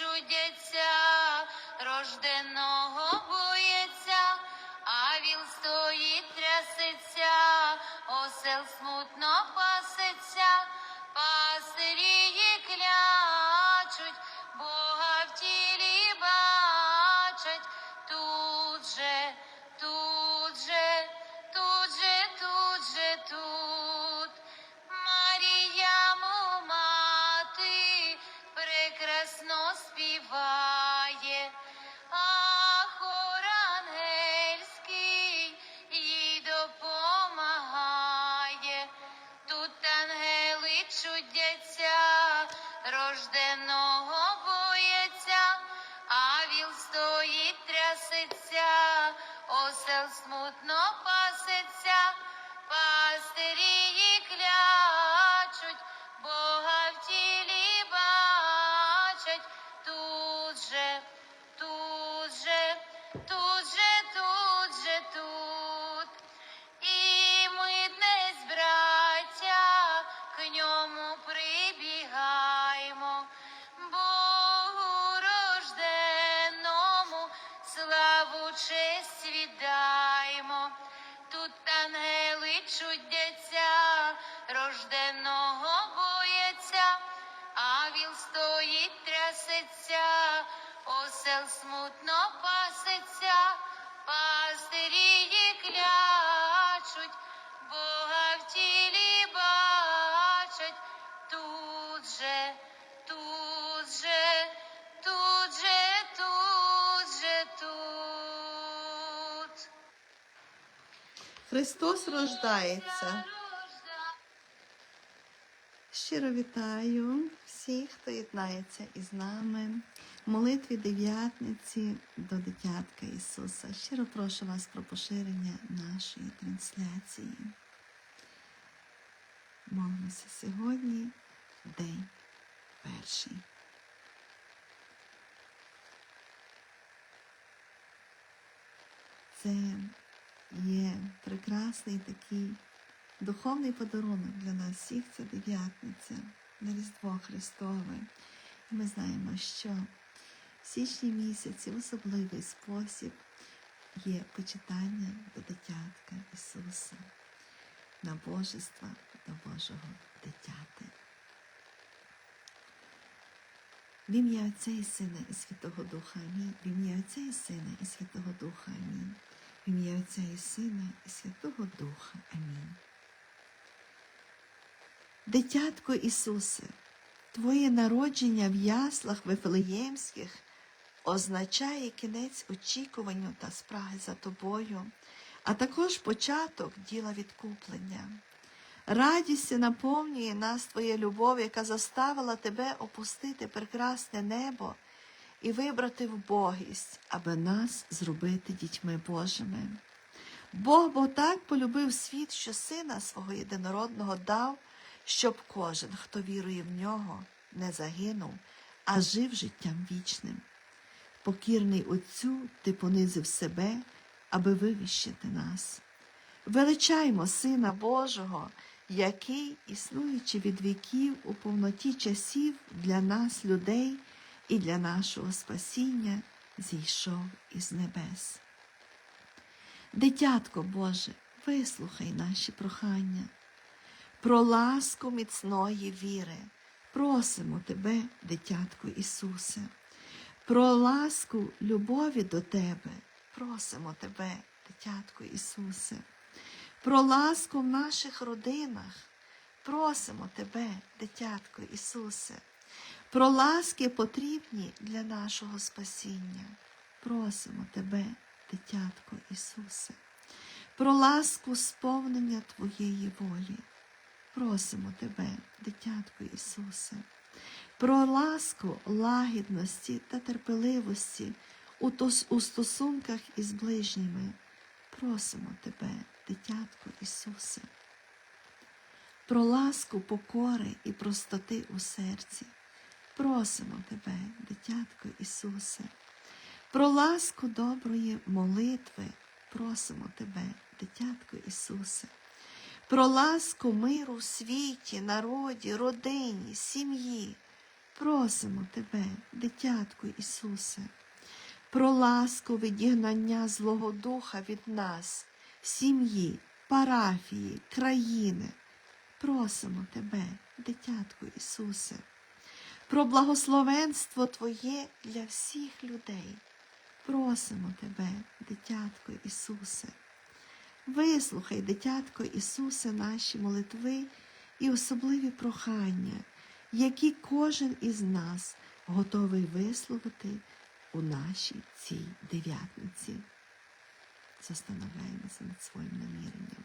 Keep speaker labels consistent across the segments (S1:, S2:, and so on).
S1: чудяться рожденого. Осел смутно пасеться, пастирі клячуть, Бога в тілі бачать, тут же, тут же, тут же, тут же, тут.
S2: Христос рождається. Щиро вітаю всіх, хто єднається із нами в молитві дев'ятниці до дитятка Ісуса. Щиро прошу вас про поширення нашої трансляції. Молимося сьогодні, день перший. Це є прекрасний такий духовний подарунок для нас всіх це дев'ятниця на Різдво Христове. І ми знаємо, що в січні місяці особливий спосіб є почитання до дитятка Ісуса, набожества до Божого дитяти. В ім'я Отця і Сина і Святого Духа Амінь. В ім'я Отця і Сина і Святого Духа Амінь. В ім'я Отця і Сина і Святого Духа Амінь. Дитятко Ісусе, Твоє народження в яслах Вифлеємських означає кінець очікуванню та спраги за тобою, а також початок діла відкуплення. Радістю наповнює нас Твоя любов, яка заставила тебе опустити прекрасне небо і вибрати вбогість, аби нас зробити дітьми Божими. Бог бо так полюбив світ, що сина свого єдинородного дав, щоб кожен, хто вірує в нього, не загинув, а жив життям вічним. Покірний Отцю, ти понизив себе, аби вивіщити нас. Величаймо Сина Божого, який, існуючи від віків у повноті часів для нас, людей і для нашого спасіння, зійшов із небес. Дитятко Боже, вислухай наші прохання. Про ласку міцної віри просимо Тебе, дитятко Ісусе. Про ласку любові до Тебе просимо Тебе, дитятко Ісусе. Про ласку в наших родинах просимо Тебе, дитятко Ісусе. Про ласки потрібні для нашого спасіння. Просимо Тебе, дитятко Ісусе. Про ласку сповнення Твоєї волі. Просимо Тебе, дитятко Ісусе, про ласку лагідності та терпеливості у, стосунках із ближніми. Просимо Тебе, дитятко Ісусе, про ласку покори і простоти у серці. Просимо Тебе, дитятко Ісусе, про ласку доброї молитви. Просимо Тебе, дитятко Ісусе про ласку миру в світі, народі, родині, сім'ї. Просимо Тебе, дитятку Ісусе, про ласку відігнання Злого Духа від нас, сім'ї, парафії, країни. просимо Тебе, дитятку Ісусе, про благословенство Твоє для всіх людей. Просимо Тебе, дитятко Ісусе. Вислухай, дитятко Ісусе, наші молитви і особливі прохання, які кожен із нас готовий висловити у нашій цій дев'ятниці. Застановляємося над своїм наміренням.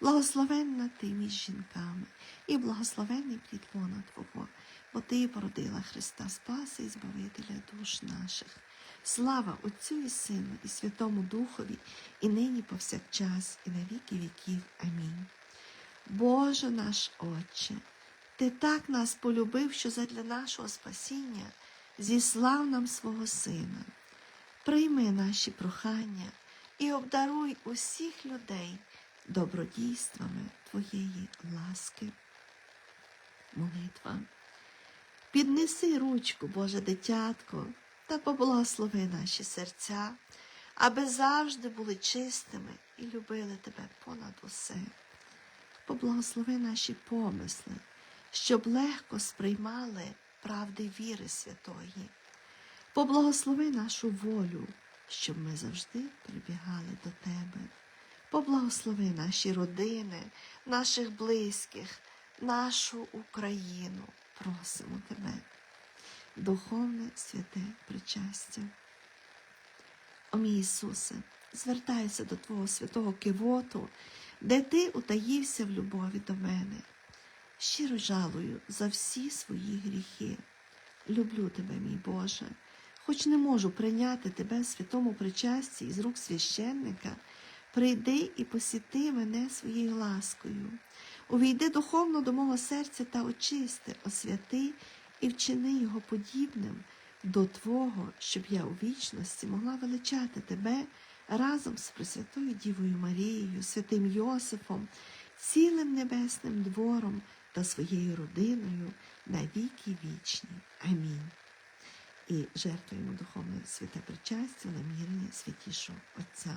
S2: благословенна ти між жінками, і благословенний плід лона Твого, бо ти породила Христа Спаса і Збавителя душ наших. Слава Отцю і Сину, і Святому Духові, і нині повсякчас, і на віки віків. Амінь. Боже наш Отче, Ти так нас полюбив, що задля нашого спасіння зіслав нам свого Сина. Прийми наші прохання і обдаруй усіх людей добродійствами Твоєї ласки. Молитва. Піднеси ручку, Боже дитятко, та поблагослови наші серця, аби завжди були чистими і любили Тебе понад усе. Поблагослови наші помисли, щоб легко сприймали правди віри святої. Поблагослови нашу волю, щоб ми завжди прибігали до Тебе. Поблагослови наші родини, наших близьких, нашу Україну. Просимо Тебе. Духовне святе причастя. О мій Ісусе, звертайся до Твого святого кивоту, де Ти утаївся в любові до мене. Щиро жалую за всі свої гріхи. Люблю тебе, мій Боже, хоч не можу прийняти тебе в святому причасті із рук священника, прийди і посіти мене своєю ласкою. Увійди духовно до мого серця та очисти, освяти і вчини його подібним до Твого, щоб я у вічності могла величати тебе разом з Пресвятою Дівою Марією, святим Йосифом, цілим небесним двором та своєю родиною на віки вічні. Амінь. І жертвуємо духовне святе причастя намірення святішого Отця.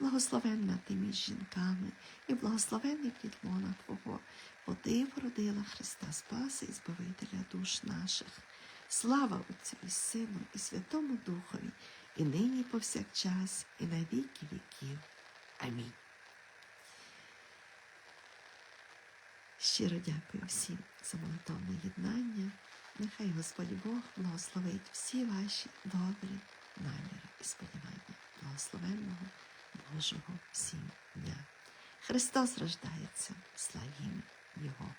S2: благословенна ти між жінками, і благословенний плід лона Твого, бо ти породила Христа Спаса і Збавителя душ наших. Слава Отцю і Сину, і Святому Духові, і нині повсякчас, і на віки віків. Амінь. Щиро дякую всім за молитовне єднання. Нехай Господь Бог благословить всі ваші добрі наміри і сподівання благословенного Божого всім. Христос рождається, славім Його!